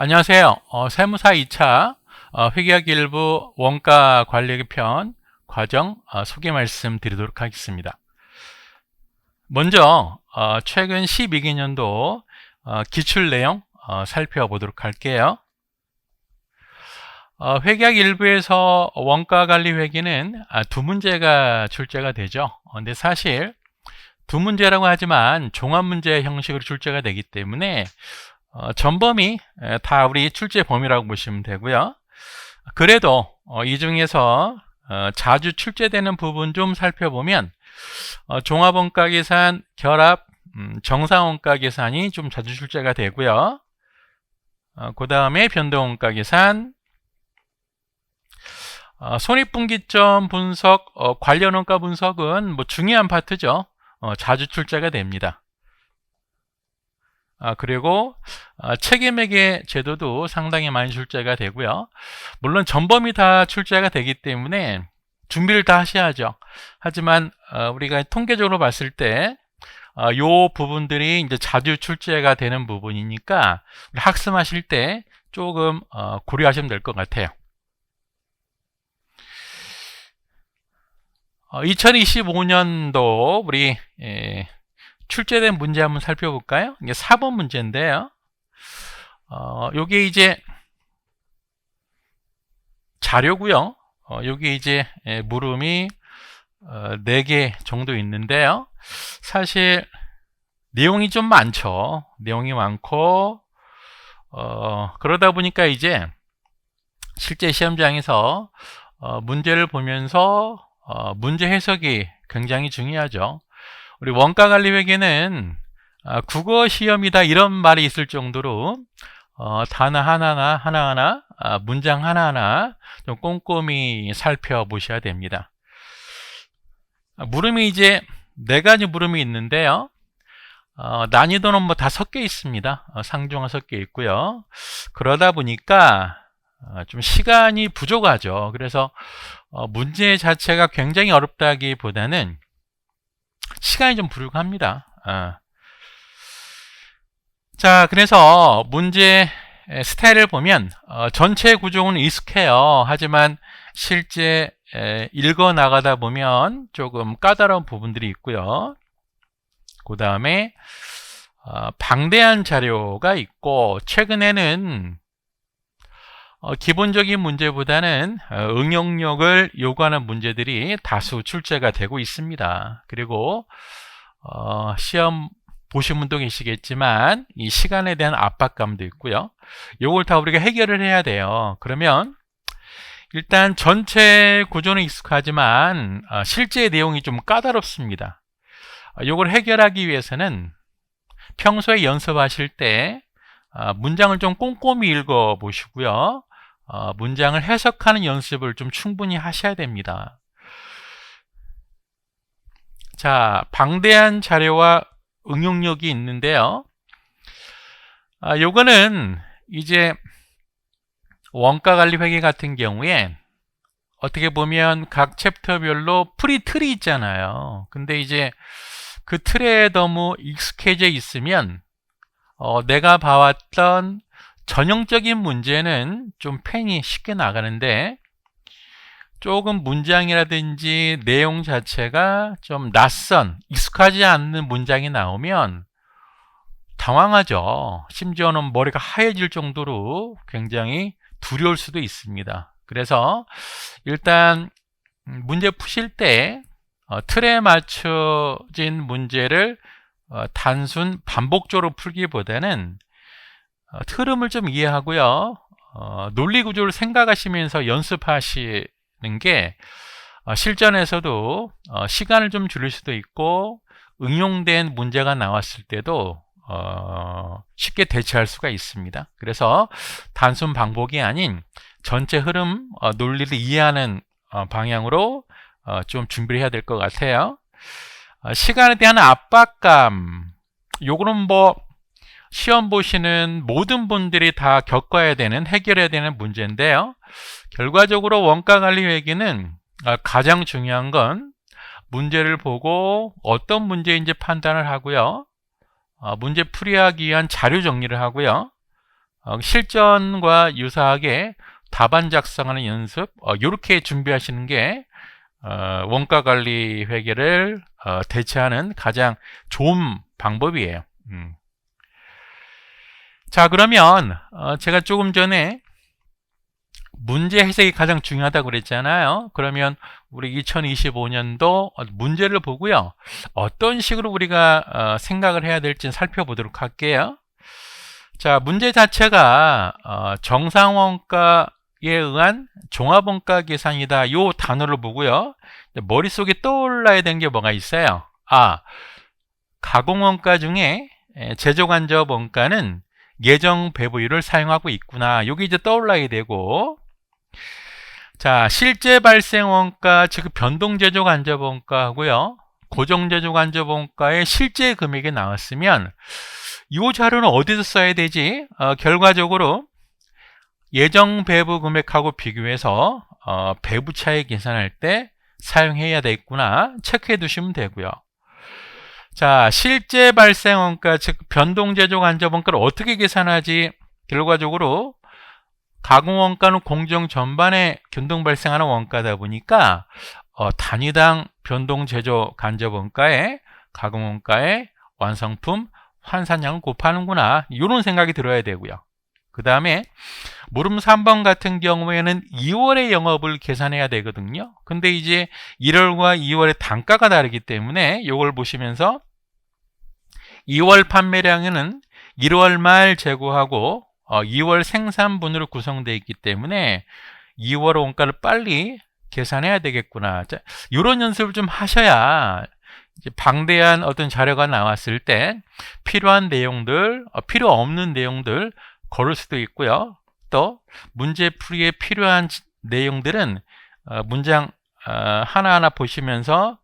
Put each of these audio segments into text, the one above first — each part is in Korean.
안녕하세요. 어, 세무사 2차 어, 회계학 일부 원가 관리 편 과정 어, 소개 말씀 드리도록 하겠습니다. 먼저 어, 최근 12개년도 어, 기출 내용 어, 살펴보도록 할게요. 어, 회계학 일부에서 원가 관리 회계는 아, 두 문제가 출제가 되죠. 어, 근데 사실 두 문제라고 하지만 종합 문제 형식으로 출제가 되기 때문에 어, 전범위 에, 다 우리 출제 범위라고 보시면 되고요. 그래도 어, 이 중에서 어, 자주 출제되는 부분 좀 살펴보면 어, 종합원가 계산, 결합, 음, 정상원가 계산이 좀 자주 출제가 되고요. 어, 그 다음에 변동원가 계산, 어, 손익분기점 분석, 어, 관련 원가 분석은 뭐 중요한 파트죠. 어, 자주 출제가 됩니다. 아, 그리고 아, 책임회계 제도도 상당히 많이 출제가 되고요. 물론 전범이 다 출제가 되기 때문에 준비를 다 하셔야죠. 하지만 어, 우리가 통계적으로 봤을 때 어, 요 부분들이 이제 자주 출제가 되는 부분이니까 학습하실 때 조금 어, 고려하시면 될 것 같아요. 2025년도 우리 예, 출제된 문제 한번 살펴볼까요? 이게 4번 문제인데요. 어, 요게 이제 자료고요. 어, 요게 이제 예, 물음이 어, 4개 정도 있는데요. 사실 내용이 좀 많죠. 내용이 많고 어, 그러다 보니까 이제 실제 시험장에서 어, 문제를 보면서 어, 문제 해석이 굉장히 중요하죠. 우리 원가 관리 회계는 아, 국어 시험이다 이런 말이 있을 정도로 어, 단어 하나나 하나하나 아, 문장 하나하나 좀 꼼꼼히 살펴보셔야 됩니다. 아, 물음이 이제 네 가지 물음이 있는데요. 어, 난이도는 뭐 다 섞여 있습니다. 어, 상중하 섞여 있고요. 그러다 보니까 어, 좀 시간이 부족하죠. 그래서 어, 문제 자체가 굉장히 어렵다기보다는 시간이 좀 부족합니다. 어. 자, 그래서 문제 스타일을 보면 어, 전체 구조는 익숙해요. 하지만 실제 에, 읽어 나가다 보면 조금 까다로운 부분들이 있고요. 그 다음에 어, 방대한 자료가 있고 최근에는 어, 기본적인 문제보다는 어, 응용력을 요구하는 문제들이 다수 출제가 되고 있습니다. 그리고 어, 시험 보신 분도 계시겠지만 이 시간에 대한 압박감도 있고요. 요걸 다 우리가 해결을 해야 돼요. 그러면 일단 전체 구조는 익숙하지만 어, 실제 내용이 좀 까다롭습니다. 어, 요걸 해결하기 위해서는 평소에 연습하실 때 어, 문장을 좀 꼼꼼히 읽어 보시고요. 어, 문장을 해석하는 연습을 좀 충분히 하셔야 됩니다. 자, 방대한 자료와 응용력이 있는데요. 아, 요거는 이제 원가 관리 회계 같은 경우에 어떻게 보면 각 챕터별로 프리 틀이 있잖아요. 근데 이제 그 틀에 너무 익숙해져 있으면 어, 내가 봐왔던 전형적인 문제는 좀 펜이 쉽게 나가는데 조금 문장이라든지 내용 자체가 좀 낯선, 익숙하지 않는 문장이 나오면 당황하죠. 심지어는 머리가 하얘질 정도로 굉장히 두려울 수도 있습니다. 그래서 일단 문제 푸실 때 어, 틀에 맞춰진 문제를 어, 단순 반복적으로 풀기보다는 어, 흐름을 좀 이해하고요. 어, 논리 구조를 생각하시면서 연습하시는 게 어, 실전에서도 어, 시간을 좀 줄일 수도 있고 응용된 문제가 나왔을 때도 어, 쉽게 대처할 수가 있습니다. 그래서 단순 방법이 아닌 전체 흐름 어, 논리를 이해하는 방향으로 좀 준비를 해야 될 것 같아요. 시간에 대한 압박감 요거는 뭐 시험 보시는 모든 분들이 다 겪어야 되는 해결해야 되는 문제인데요. 결과적으로 원가 관리 회계는 아, 가장 중요한 건 문제를 보고 어떤 문제인지 판단을 하고요. 아, 문제 풀이하기 위한 자료 정리를 하고요. 어, 실전과 유사하게 답안 작성하는 연습 어, 이렇게 준비하시는 게 어, 원가 관리 회계를 어, 대체하는 가장 좋은 방법이에요. 음. 자 그러면 어, 제가 조금 전에 문제 해석이 가장 중요하다고 그랬잖아요. 그러면 우리 2025년도 문제를 보고요. 어떤 식으로 우리가 어, 생각을 해야 될지 살펴보도록 할게요. 자, 문제 자체가 어, 정상원가에 의한 종합원가 계산이다. 요 단어를 보고요. 머릿속에 떠올라야 되는 게 뭐가 있어요? 아, 가공원가 중에 제조간접 원가는 예정 배부율을 사용하고 있구나. 여기 이제 떠올라야 되고 자, 실제 발생 원가, 즉 변동 제조 간접 원가하고요. 고정 제조 간접 원가의 실제 금액이 나왔으면 이 자료는 어디서 써야 되지? 어, 결과적으로 예정 배부 금액하고 비교해서 어, 배부 차익 계산할 때 사용해야 되겠구나 체크해 두시면 되고요. 자, 실제 발생 원가, 즉 변동 제조 간접 원가를 어떻게 계산하지? 결과적으로 가공 원가는 공정 전반에 변동 발생하는 원가다 보니까 어, 단위당 변동 제조 간접 원가에 가공 원가에 완성품 환산량을 곱하는구나 이런 생각이 들어야 되고요. 그 다음에 물음 3번 같은 경우에는 2월의 영업을 계산해야 되거든요. 근데 이제 1월과 2월의 단가가 다르기 때문에 이걸 보시면서 2월 판매량에는 1월 말 재고하고 2월 어, 생산분으로 구성되어 있기 때문에 2월 원가를 빨리 계산해야 되겠구나. 자, 이런 연습을 좀 하셔야 방대한 어떤 자료가 나왔을 때 필요한 내용들, 어, 필요 없는 내용들 걸을 수도 있고요. 또 문제 풀이에 필요한 내용들은 어, 문장 하나하나 보시면서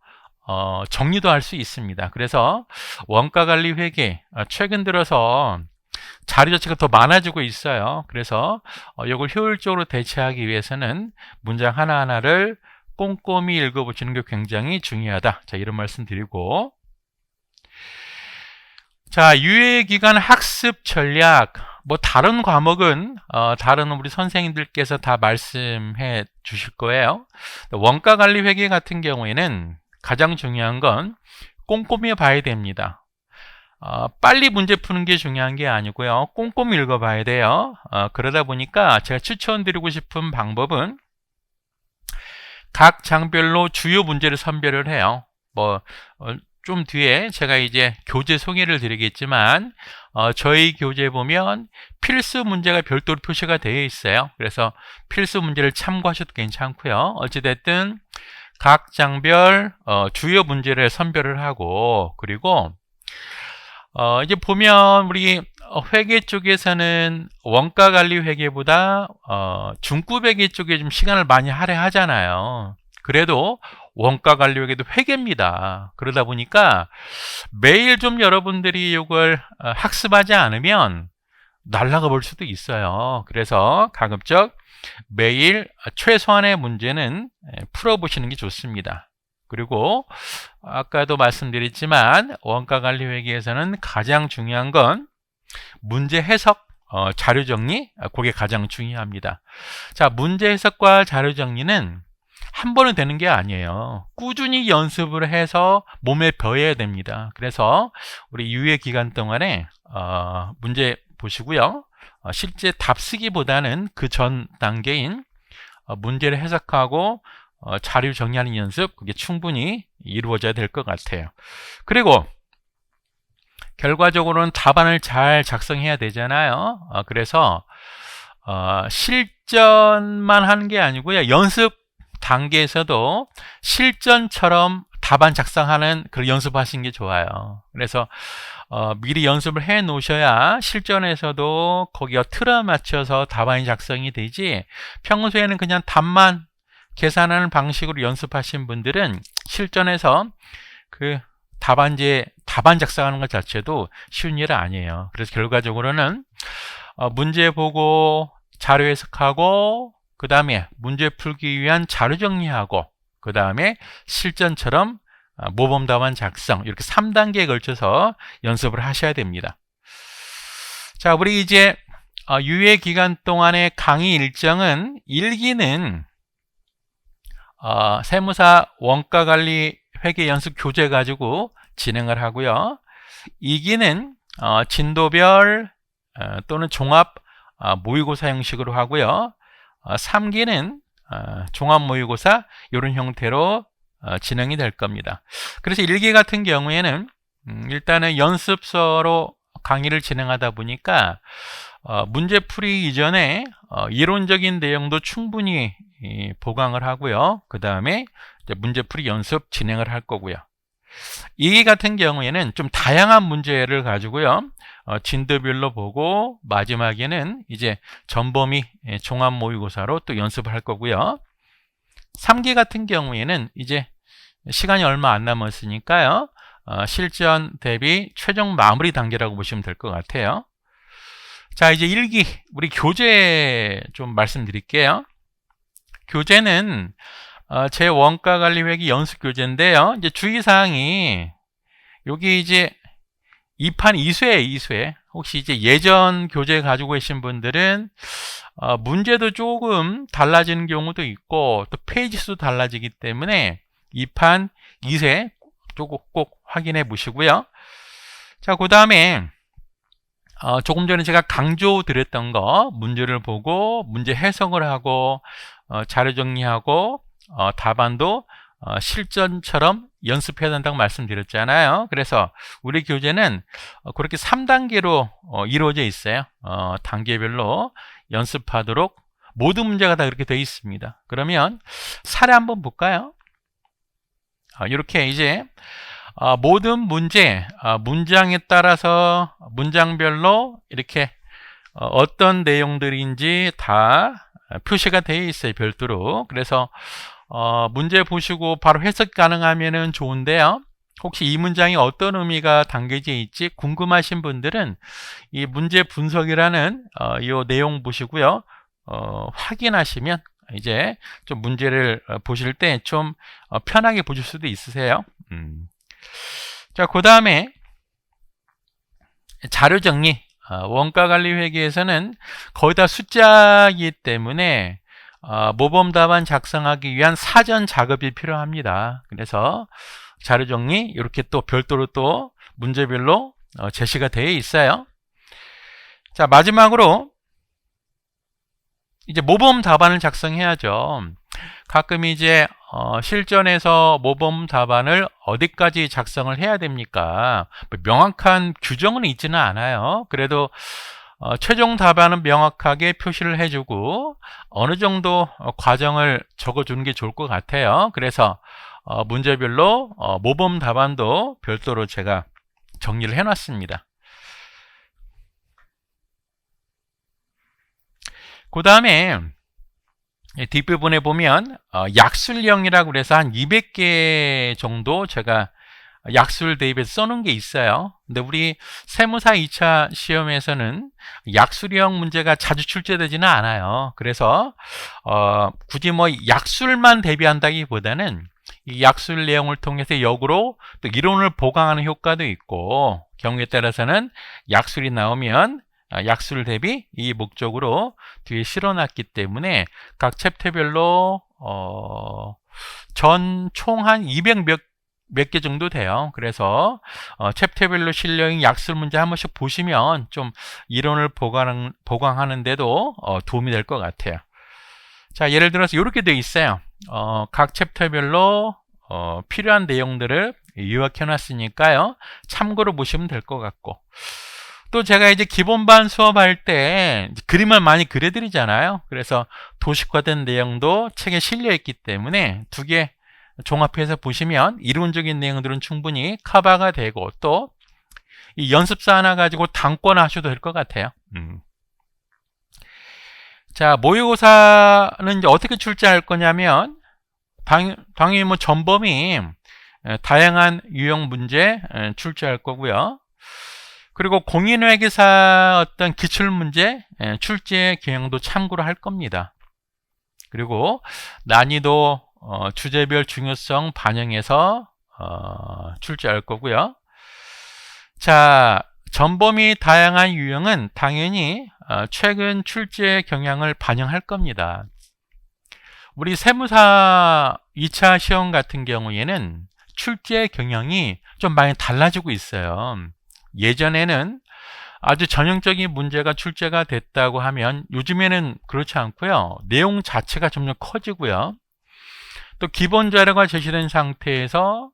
정리도 할 수 있습니다. 그래서 원가 관리 회계 최근 들어서 자료 자체가 더 많아지고 있어요. 그래서 어, 이걸 효율적으로 대체하기 위해서는 문장 하나하나를 꼼꼼히 읽어보시는 게 굉장히 중요하다. 자, 이런 말씀 드리고. 자, 유예기간 학습 전략. 뭐, 다른 과목은, 어, 다른 우리 선생님들께서 다 말씀해 주실 거예요. 원가 관리 회계 같은 경우에는 가장 중요한 건 꼼꼼히 봐야 됩니다. 어, 빨리 문제 푸는 게 중요한 게 아니고요. 꼼꼼히 읽어봐야 돼요. 어, 그러다 보니까 제가 추천드리고 싶은 방법은 각 장별로 주요 문제를 선별을 해요. 뭐, 어, 좀 뒤에 제가 이제 교재 소개를 드리겠지만 어, 저희 교재 보면 필수 문제가 별도로 표시가 되어 있어요. 그래서 필수 문제를 참고하셔도 괜찮고요. 어찌됐든 각 장별 어, 주요 문제를 선별을 하고 그리고 어, 이제 보면 우리 회계 쪽에서는 원가 관리 회계보다 어, 중급 회계 쪽에 좀 시간을 많이 할애하잖아요. 그래도 원가 관리 회계도 회계입니다. 그러다 보니까 매일 좀 여러분들이 이걸 어, 학습하지 않으면 날라가 볼 수도 있어요. 그래서 가급적 매일 최소한의 문제는 풀어보시는 게 좋습니다. 그리고 아까도 말씀드렸지만 원가 관리 회계에서는 가장 중요한 건 문제 해석 어, 자료 정리 아, 그게 가장 중요합니다. 자 문제 해석과 자료 정리는 한 번은 되는 게 아니에요. 꾸준히 연습을 해서 몸에 배워야 됩니다. 그래서 우리 유예 기간 동안에 어, 문제 보시고요. 어, 실제 답 쓰기보다는 그 전 단계인 어, 문제를 해석하고 어, 자료 정리하는 연습 그게 충분히 이루어져야 될 것 같아요. 그리고 결과적으로는 답안을 잘 작성해야 되잖아요. 어, 그래서 어, 실전만 하는 게 아니고요. 연습 단계에서도 실전처럼 답안 작성하는 그런 연습하시는 게 좋아요. 그래서 어, 미리 연습을 해 놓으셔야 실전에서도 거기가 틀어 맞춰서 답안이 작성이 되지 평소에는 그냥 답만 계산하는 방식으로 연습하신 분들은 실전에서 그 답안제 답안 작성하는 것 자체도 쉬운 일 아니에요. 그래서 결과적으로는 어, 문제 보고 자료 해석하고 그 다음에 문제 풀기 위한 자료 정리하고 그 다음에 실전처럼 어, 모범 답안 작성 이렇게 3단계에 걸쳐서 연습을 하셔야 됩니다. 자, 우리 이제 어, 유예 기간 동안의 강의 일정은 1기는 어, 세무사 원가 관리 회계 연습 교재 가지고 진행을 하고요. 2기는 어, 진도별 어, 또는 종합 어, 모의고사 형식으로 하고요. 3기는 어, 종합 모의고사 이런 형태로 진행이 될 겁니다. 그래서 1기 같은 경우에는 음, 일단은 연습서로 강의를 진행하다 보니까 문제풀이 이전에 이론적인 내용도 충분히 보강을 하고요. 그 다음에 문제풀이 연습 진행을 할 거고요. 이 같은 경우에는 좀 다양한 문제를 가지고요. 어, 진도별로 보고 마지막에는 이제 전범위 예, 종합 모의고사로 또 연습을 할 거고요. 3기 같은 경우에는 이제 시간이 얼마 안 남았으니까요. 어, 실전 대비 최종 마무리 단계라고 보시면 될 것 같아요. 자, 이제 1기 우리 교재 좀 말씀드릴게요. 교재는 어, 제 원가 관리 회계 연습 교재인데요. 이제 주의 사항이 여기 이제 2판 2쇄 2쇄. 혹시 이제 예전 교재 가지고 계신 분들은 어, 문제도 조금 달라지는 경우도 있고 또 페이지 수도 달라지기 때문에 2판 2쇄 조금 꼭 확인해 보시고요. 자, 그 다음에 어, 조금 전에 제가 강조 드렸던 거 문제를 보고 문제 해석을 하고 어, 자료 정리하고 어, 답안도 어, 실전처럼 연습해야 된다고 말씀드렸잖아요. 그래서 우리 교재는 어, 그렇게 3단계로 어, 이루어져 있어요. 어, 단계별로 연습하도록 모든 문제가 다 그렇게 되어 있습니다. 그러면 사례 한번 볼까요? 어, 이렇게 이제 어, 모든 문제, 문장에 따라서 문장별로 이렇게 어떤 내용들인지 다 표시가 되어 있어요. 별도로. 그래서 어, 문제 보시고 바로 해석 가능하면 좋은데요. 혹시 이 문장이 어떤 의미가 담겨져 있지 궁금하신 분들은 이 문제 분석이라는 어, 이 내용 보시고요. 어, 확인하시면 이제 좀 문제를 어, 보실 때좀 어, 편하게 보실 수도 있으세요. 음. 자, 그 다음에 자료 정리. 어, 원가 관리 회계에서는 거의 다 숫자이기 때문에 어, 모범 답안 작성하기 위한 사전 작업이 필요합니다. 그래서 자료 정리 이렇게 또 별도로 또 문제별로 어, 제시가 되어 있어요. 자 마지막으로 이제 모범 답안을 작성해야죠. 가끔 이제 어, 실전에서 모범 답안을 어디까지 작성을 해야 됩니까? 뭐 명확한 규정은 있지는 않아요. 그래도 어, 최종 답안은 명확하게 표시를 해주고 어느 정도 어, 과정을 적어주는 게 좋을 것 같아요. 그래서 어, 문제별로 어, 모범 답안도 별도로 제가 정리를 해놨습니다. 그 다음에 뒷부분에 보면 어, 약술령이라고 그래서 한 200개 정도 제가 약술 대입해서 써놓은 게 있어요. 근데 우리 세무사 2차 시험에서는 약술형 문제가 자주 출제되지는 않아요. 그래서 어, 굳이 뭐 약술만 대비한다기보다는 이 약술 내용을 통해서 역으로 또 이론을 보강하는 효과도 있고 경우에 따라서는 약술이 나오면 아, 약술 대비 이 목적으로 뒤에 실어놨기 때문에 각 챕터별로 어, 전 총 한 200몇 몇개 정도 돼요. 그래서 어, 챕터별로 실려있는 약술 문제 한 번씩 보시면 좀 이론을 보강, 보강하는데도 어, 도움이 될 것 같아요. 자, 예를 들어서 이렇게 되어 있어요. 어, 각 챕터별로 어, 필요한 내용들을 요약해 놨으니까요. 참고로 보시면 될 것 같고. 또 제가 이제 기본반 수업할 때 그림을 많이 그려드리잖아요. 그래서 도식화된 내용도 책에 실려 있기 때문에 두 개 종합해서 보시면 이론적인 내용들은 충분히 커버가 되고 또 이 연습사 하나 가지고 단권 하셔도 될 것 같아요. 음. 자, 모의고사는 이제 어떻게 출제할 거냐면 당, 당연히 뭐 전범이 다양한 유형 문제 출제할 거고요. 그리고 공인회계사 어떤 기출 문제 출제 경향도 참고로 할 겁니다. 그리고 난이도 어, 주제별 중요성 반영해서 어, 출제할 거고요. 자, 전범위 다양한 유형은 당연히 어, 최근 출제 경향을 반영할 겁니다. 우리 세무사 2차 시험 같은 경우에는 출제 경향이 좀 많이 달라지고 있어요. 예전에는 아주 전형적인 문제가 출제가 됐다고 하면 요즘에는 그렇지 않고요. 내용 자체가 점점 커지고요. 또 기본 자료가 제시된 상태에서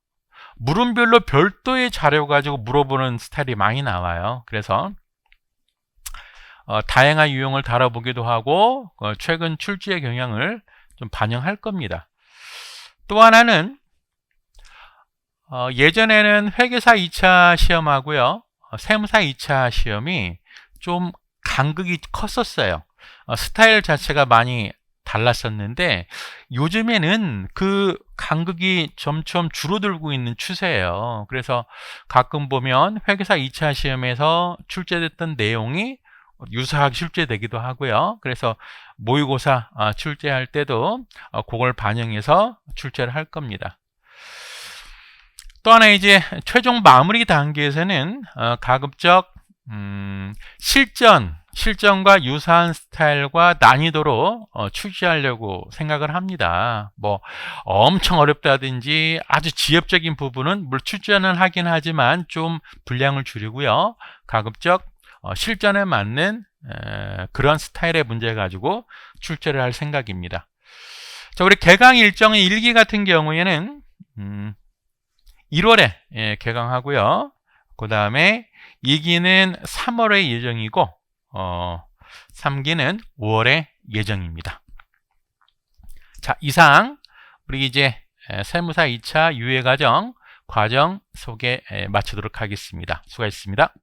물음별로 별도의 자료 가지고 물어보는 스타일이 많이 나와요. 그래서 어, 다양한 유형을 다뤄보기도 하고 어, 최근 출제의 경향을 좀 반영할 겁니다. 또 하나는 어, 예전에는 회계사 2차 시험하고요. 어, 세무사 2차 시험이 좀 간극이 컸었어요. 어, 스타일 자체가 많이 달랐었는데 요즘에는 그 간극이 점점 줄어들고 있는 추세예요. 그래서 가끔 보면 회계사 2차 시험에서 출제됐던 내용이 유사하게 출제되기도 하고요. 그래서 모의고사 아, 출제할 때도 어, 그걸 반영해서 출제를 할 겁니다. 또 하나 이제 최종 마무리 단계에서는 어, 가급적 음, 실전, 실전과 유사한 스타일과 난이도로 어, 출시하려고 생각을 합니다. 뭐 엄청 어렵다든지 아주 지엽적인 부분은 물 출전은 하긴 하지만 좀 분량을 줄이고요. 가급적 어, 실전에 맞는 에, 그런 스타일의 문제 가지고 출제를 할 생각입니다. 자, 우리 개강 일정의 일기 같은 경우에는 음, 1월에 예, 개강하고요. 그 다음에 2기는 3월에 예정이고 어, 3기는 5월에 예정입니다. 자, 이상 우리 이제 세무사 2차 유예 과정 과정 소개 마치도록 하겠습니다. 수고하셨습니다.